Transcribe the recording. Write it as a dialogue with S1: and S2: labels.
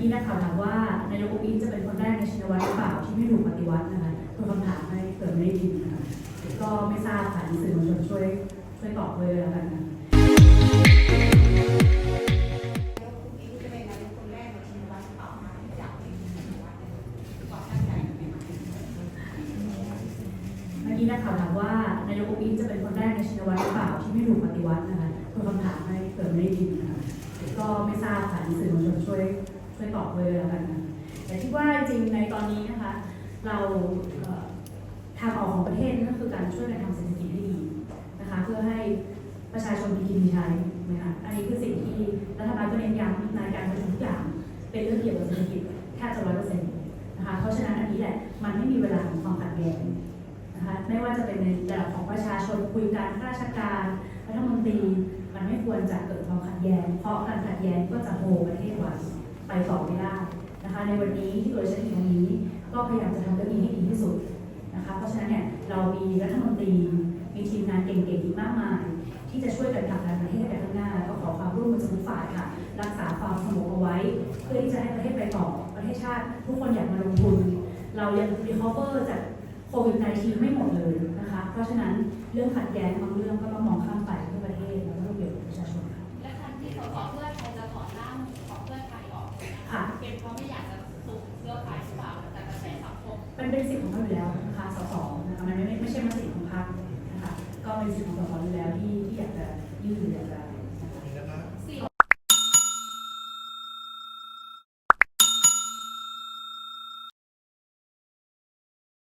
S1: กี้นักข่าวถามว่านายกอุ๊งอิ๊งจะเป็นคนแรกในชินวัตรหรือเปล่าที่ไม่ถูกปฏิวัตินะคะตัวคำถามให้เกิดไม่ได้ยินนะคะก็ไม่ทราบค่ะสื่อมวลชนช่วยช่วยตอบด้วยแล้วกันนะ
S2: นายกคุณอิ๊งจะเป็นนายกคนแรกในชินวัตรต่อมาที่จากเป็นชินวัตรก่อนตั้งใจไหมคะ
S1: เมื่อกี้นักข่าวถามว่านายกอุ๊งอิ๊งจะเป็นคนแรกในชินวัตรหรือเปล่าที่ไม่ถูกปฏิวัตินะคะตัวคำถามให้เกิดไม่ได้ยินนะคะก็ไม่ทราบค่ะสื่อมวลชนช่วย ช่วยตอบด้วยแล้วกันแต่คิดว่าจริงในตอนนี้นะคะ เราทางออกของประเทศนั่นก็คือการช่วยกันทำเศรษฐกิจให้ดีนะคะเพื่อให้ประชาชนมีกินมีใช้นะคะอันนี้คือสิ่งที่รัฐบาลก็เน้นย้ำในการประชุมทุกอย่างเป็นเรื่องเกี่ยวกับเศรษฐกิจแทบจะร้อยเปอร์เซ็นต์นะคะเพราะฉะนั้นอันนี้แหละมันไม่มีเวลาของความขัดแย้งนะคะไม่ว่าจะเป็นในระดับของประชาชนคุยกันข้าราชการรัฐมนตรีมันไม่ควรจะเกิดความขัดแย้งเพราะการขัดแย้งก็จะโฮประเทศไว้ ไปต่อไม่ได้นะคะในวันนี้ที่ตัวฉันอยู่ตรงนี้ ก็พยายามจะทำเรื่องนี้ให้ดีที่สุดนะคะเพราะฉะนั้นเนี่ยเรามีรัฐมนตรีมีทีมงานเก่งๆอีกมากมาย ที่จะช่วยกันผลักดันประเทศไปข้างหน้าก็ขอความร่วมมือจากทุกฝ่ายค่ะ รักษาความสงบเอาไว้ เพื่อที่จะให้ประเทศไปต่อประเทศชาติ ทุกคนอยากมาลงทุน เรายังรีคอเวอร์จากโควิด -19 ไม่หมดเลยนะคะเพราะฉะนั้นเรื่องขัดแย้งบางเรื่องก็ต้องมองข้ามไปเพื่อประเทศ
S3: มั
S1: นเป็นสิทธิ์ของเขาอยู่แล้วนะคะสสนะคะมันไม่ไม่ไม่ใช่มติของพรรคนะคะก็เป็นสิทธิ์ของสสอยู่แล้วที่